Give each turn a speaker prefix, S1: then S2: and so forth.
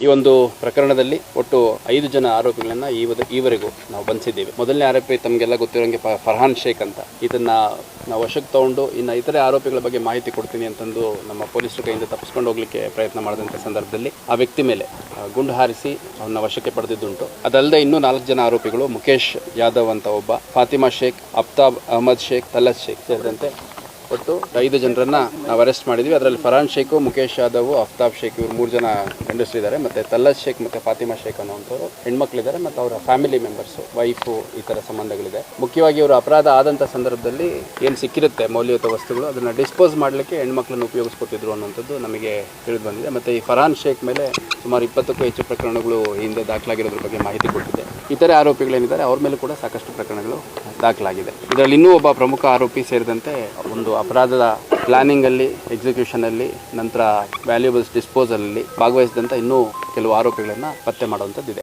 S1: ಈ ಒಂದು ಪ್ರಕರಣದಲ್ಲಿ ಒಟ್ಟು ಐದು ಜನ ಆರೋಪಿಗಳನ್ನ ಈವರೆಗೂ ನಾವು ಬಂಧಿಸಿದ್ದೇವೆ ಮೊದಲನೇ ಆರೋಪಿ ತಮಗೆಲ್ಲ ಗೊತ್ತಿರೋಂಗೆ ಫರ್ಹಾನ್ ಶೇಖ್ ಅಂತ. ಇದನ್ನ ನಾವು ವಶಕ್ಕೆ ತಗೊಂಡು ಇನ್ನು ಇತರೆ ಆರೋಪಿಗಳ ಬಗ್ಗೆ ಮಾಹಿತಿ ಕೊಡ್ತೀನಿ ಅಂತಂದು ನಮ್ಮ ಪೊಲೀಸರು ಕೈಯಿಂದ ತಪ್ಪಿಸ್ಕೊಂಡು ಹೋಗ್ಲಿಕ್ಕೆ ಪ್ರಯತ್ನ ಮಾಡಿದಂಥ ಸಂದರ್ಭದಲ್ಲಿ ಆ ವ್ಯಕ್ತಿ ಮೇಲೆ ಗುಂಡು ಹಾರಿಸಿ ಅವನ್ನ ವಶಕ್ಕೆ ಪಡೆದಿದ್ದುಂಟು. ಅದಲ್ಲದೆ ಇನ್ನೂ ನಾಲ್ಕು ಜನ ಆರೋಪಿಗಳು ಮುಖೇಶ್ ಯಾದವ್ ಅಂತ ಒಬ್ಬ, ಫಾತಿಮಾ ಶೇಖ್ ಅಫ್ತಾಬ್ ಅಹಮದ್ ಶೇಖ್ ತಲತ್ ಶೇಖ್ ಸೇರಿದಂತೆ ಒಟ್ಟು ಐದು ಜನರನ್ನ ನಾವು ಅರೆಸ್ಟ್ ಮಾಡಿದ್ವಿ. ಅದರಲ್ಲಿ ಫರಾನ್ ಶೇಖ್ ಮುಖೇಶ್ ಯಾದವ್, ಅಫ್ತಾಬ್ ಶೇಖ್ ಇವರು ಮೂರು ಜನ ಗಂಡಸರಿದ್ದಾರೆ. ಮತ್ತೆ ತಲ್ಲತ್ ಶೇಖ್ ಮತ್ತೆ ಫಾತಿಮಾ ಶೇಖ್ ಅನ್ನೋವಂಥವ್ರು ಹೆಣ್ಮಕ್ಳಿದ್ದಾರೆ ಮತ್ತು ಅವರ ಫ್ಯಾಮಿಲಿ ಮೆಂಬರ್ಸು ವೈಫು ಈ ಥರ ಸಂಬಂಧಗಳಿದೆ. ಮುಖ್ಯವಾಗಿ ಇವರು ಅಪರಾಧ ಆದಂಥ ಸಂದರ್ಭದಲ್ಲಿ ಏನು ಸಿಕ್ಕಿರುತ್ತೆ ಮೌಲ್ಯಯುತ ವಸ್ತುಗಳು, ಅದನ್ನು ಡಿಸ್ಪೋಸ್ ಮಾಡಲಿಕ್ಕೆ ಹೆಣ್ಮಕ್ಳನ್ನು ಉಪಯೋಗಿಸ್ಕೊತಿದ್ರು ಅನ್ನುವಂಥದ್ದು ನಮಗೆ ತಿಳಿದು ಬಂದಿದೆ. ಮತ್ತು ಈ ಫರಾನ್ ಶೇಖ್ ಮೇಲೆ ಸುಮಾರು ಇಪ್ಪತ್ತಕ್ಕೂ ಹೆಚ್ಚು ಪ್ರಕರಣಗಳು ಹಿಂದೆ ದಾಖಲಾಗಿರೋದ್ರ ಬಗ್ಗೆ ಮಾಹಿತಿ ಕೊಟ್ಟಿದೆ. ಇತರೆ ಆರೋಪಿಗಳೇನಿದ್ದಾರೆ, ಅವ್ರ ಮೇಲೆ ಕೂಡ ಸಾಕಷ್ಟು ಪ್ರಕರಣಗಳು ದಾಖಲಾಗಿದೆ. ಇದರಲ್ಲಿ ಇನ್ನೂ ಒಬ್ಬ ಪ್ರಮುಖ ಆರೋಪಿ ಸೇರಿದಂತೆ ಒಂದು ಅಪರಾಧದ ಪ್ಲಾನಿಂಗ್ ಅಲ್ಲಿ ಎಕ್ಸಿಕ್ಯೂಷನ್ ಅಲ್ಲಿ ನಂತರ ವ್ಯಾಲ್ಯೂಬಲ್ಸ್ ಡಿಸ್ಪೋಸಲ್ ಅಲ್ಲಿ ಭಾಗವಹಿಸಿದಂಥ ಇನ್ನೂ ಕೆಲವು ಆರೋಪಿಗಳನ್ನ ಪತ್ತೆ ಮಾಡುವಂಥದ್ದಿದೆ.